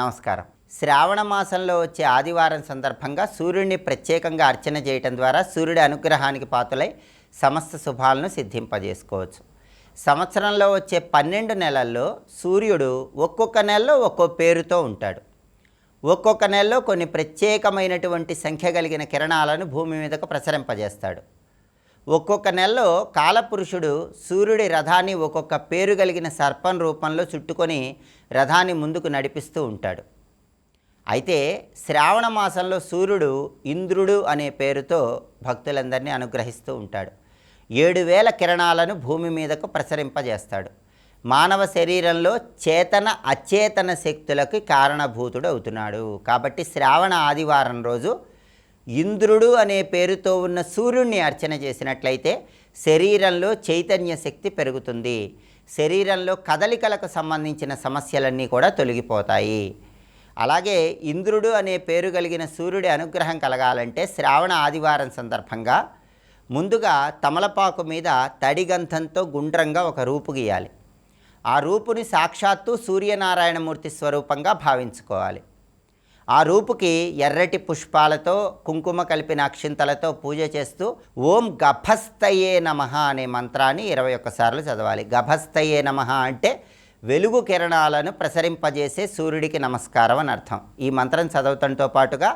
నమస్కారం. శ్రావణ మాసంలో వచ్చే ఆదివారం సందర్భంగా సూర్యుడిని ప్రత్యేకంగా అర్చన చేయటం ద్వారా సూర్యుడి అనుగ్రహానికి పాతులై సమస్త శుభాలను సిద్ధింపజేసుకోవచ్చు. సంవత్సరంలో వచ్చే పన్నెండు నెలల్లో సూర్యుడు ఒక్కొక్క నెలలో ఒక్కో పేరుతో ఉంటాడు. ఒక్కొక్క నెలలో కొన్ని ప్రత్యేకమైనటువంటి సంఖ్య కలిగిన కిరణాలను భూమి మీదకు ప్రసరింపజేస్తాడు. ఒక్కొక్క నెలలో కాలపురుషుడు సూర్యుడి రథాన్ని ఒక్కొక్క పేరు కలిగిన సర్పం రూపంలో చుట్టుకొని రథాన్ని ముందుకు నడిపిస్తూ ఉంటాడు. అయితే శ్రావణ మాసంలో సూర్యుడు ఇంద్రుడు అనే పేరుతో భక్తులందరినీ అనుగ్రహిస్తూ ఉంటాడు. ఏడు వేల కిరణాలను భూమి మీదకు ప్రసరింపజేస్తాడు. మానవ శరీరంలో చేతన అచేతన శక్తులకు కారణభూతుడు అవుతున్నాడు. కాబట్టి శ్రావణ ఆదివారం రోజు ఇంద్రుడు అనే పేరుతో ఉన్న సూర్యుడిని అర్చన చేసినట్లయితే శరీరంలో చైతన్య శక్తి పెరుగుతుంది. శరీరంలో కదలికలకు సంబంధించిన సమస్యలన్నీ కూడా తొలగిపోతాయి. అలాగే ఇంద్రుడు అనే పేరు కలిగిన సూర్యుడి అనుగ్రహం కలగాలంటే శ్రావణ ఆదివారం సందర్భంగా ముందుగా తమలపాకు మీద తడిగంధంతో గుండ్రంగా ఒక రూపు గీయాలి. ఆ రూపుని సాక్షాత్తు సూర్యనారాయణమూర్తి స్వరూపంగా భావించుకోవాలి. ఆ రూపుకి ఎర్రటి పుష్పాలతో కుంకుమ కలిపిన అక్షింతలతో పూజ చేస్తూ ఓం గభస్తయే నమ అనే మంత్రాన్ని ఇరవై ఒక్కసార్లు చదవాలి. గభస్తయే నమ అంటే వెలుగు కిరణాలను ప్రసరింపజేసే సూర్యుడికి నమస్కారం అని అర్థం. ఈ మంత్రం చదవటంతో పాటుగా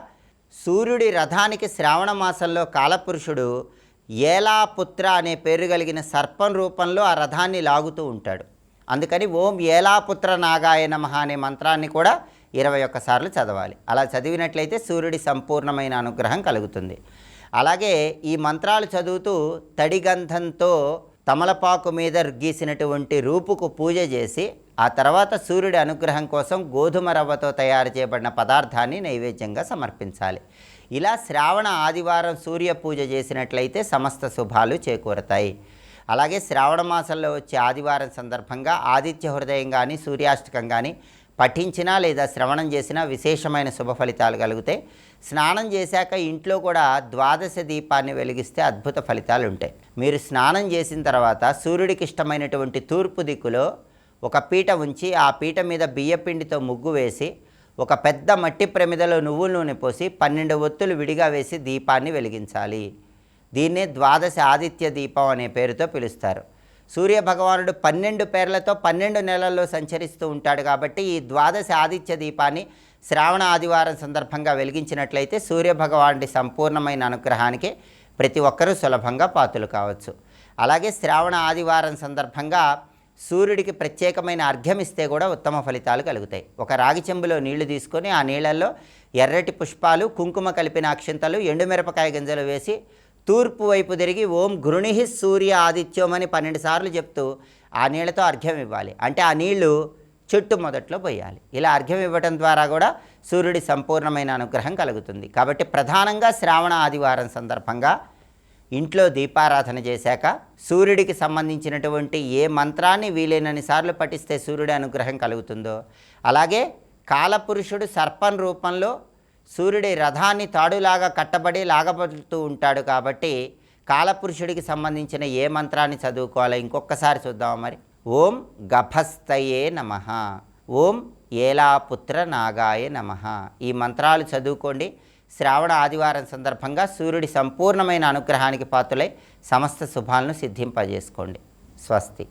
సూర్యుడి రథానికి శ్రావణ మాసంలో కాలపురుషుడు ఏలాపుత్ర అనే పేరు కలిగిన సర్పం రూపంలో ఆ రథాన్ని లాగుతూ ఉంటాడు. అందుకని ఓం ఏలాపుత్ర నాగాయ నమ అనే మంత్రాన్ని కూడా ఇరవై ఒక్కసార్లు చదవాలి. అలా చదివినట్లయితే సూర్యుడి సంపూర్ణమైన అనుగ్రహం కలుగుతుంది. అలాగే ఈ మంత్రాలు చదువుతూ తడిగంధంతో తమలపాకు మీద గీసినటువంటి రూపుకు పూజ చేసి ఆ తర్వాత సూర్యుడి అనుగ్రహం కోసం గోధుమ రవ్వతో తయారు చేయబడిన పదార్థాన్ని నైవేద్యంగా సమర్పించాలి. ఇలా శ్రావణ ఆదివారం సూర్య పూజ చేసినట్లయితే సమస్త శుభాలు చేకూరతాయి. అలాగే శ్రావణ మాసంలో వచ్చే ఆదివారం సందర్భంగా ఆదిత్య హృదయం కానీ సూర్యాష్టకం కానీ పఠించినా లేదా శ్రవణం చేసినా విశేషమైన శుభ ఫలితాలు కలుగుతాయి స్నానం చేశాక ఇంట్లో కూడా ద్వాదశ దీపాన్ని వెలిగిస్తే అద్భుత ఫలితాలు ఉంటాయి. మీరు స్నానం చేసిన తర్వాత సూర్యుడికి ఇష్టమైనటువంటి తూర్పు దిక్కులో ఒక పీట ఉంచి ఆ పీట మీద బియ్యపిండితో ముగ్గు వేసి ఒక పెద్ద మట్టి ప్రమిదలో నువ్వుల నూనె పోసి పన్నెండు ఒత్తులు విడిగా వేసి దీపాన్ని వెలిగించాలి. దీన్నే ద్వాదశ ఆదిత్య దీపం అనే పేరుతో పిలుస్తారు. సూర్య భగవానుడు పన్నెండు పేర్లతో పన్నెండు నెలల్లో సంచరిస్తూ ఉంటాడు కాబట్టి ఈ ద్వాదశ ఆదిత్య దీపాన్ని శ్రావణ ఆదివారం సందర్భంగా వెలిగించినట్లయితే సూర్య భగవానుడి సంపూర్ణమైన అనుగ్రహానికి ప్రతి ఒక్కరూ సులభంగా పాతులు కావచ్చు. అలాగే శ్రావణ ఆదివారం సందర్భంగా సూర్యుడికి ప్రత్యేకమైన అర్ఘ్యం ఇస్తే కూడా ఉత్తమ ఫలితాలు కలుగుతాయి. ఒక రాగి చెంబులో నీళ్ళు తీసుకొని ఆ నీళ్ళల్లో ఎర్రటి పుష్పాలు కుంకుమ కలిపిన అక్షింతలు ఎండుమిరపకాయ గింజలు వేసి తూర్పు వైపు తిరిగి ఓం గృణి సూర్య ఆదిత్యం అని పన్నెండు సార్లు చెప్తూ ఆ నీళ్ళతో అర్ఘ్యం ఇవ్వాలి. అంటే ఆ నీళ్ళు చెట్టు మొదట్లో పోయాలి. ఇలా అర్ఘ్యం ఇవ్వటం ద్వారా కూడా సూర్యుడి సంపూర్ణమైన అనుగ్రహం కలుగుతుంది. కాబట్టి ప్రధానంగా శ్రావణ ఆదివారం సందర్భంగా ఇంట్లో దీపారాధన చేశాక సూర్యుడికి సంబంధించినటువంటి ఏ మంత్రాన్ని వీలైనన్ని సార్లు పఠిస్తే సూర్యుడి అనుగ్రహం కలుగుతుందో అలాగే కాలపురుషుడు సర్పం రూపంలో సూర్యుడి రథాన్ని తాడులాగా కట్టబడి లాగబడుతూ ఉంటాడు కాబట్టి కాలపురుషుడికి సంబంధించిన ఏ మంత్రాన్ని చదువుకోవాలో ఇంకొకసారి చూద్దామా మరి. ఓం గభస్తయే నమ. ఓం ఏలాపుత్ర నాగాయ నమ. ఈ మంత్రాలు చదువుకోండి. శ్రావణ ఆదివారం సందర్భంగా సూర్యుడి సంపూర్ణమైన అనుగ్రహానికి పాత్రలై సమస్త శుభాలను సిద్ధింపజేసుకోండి. స్వస్తి.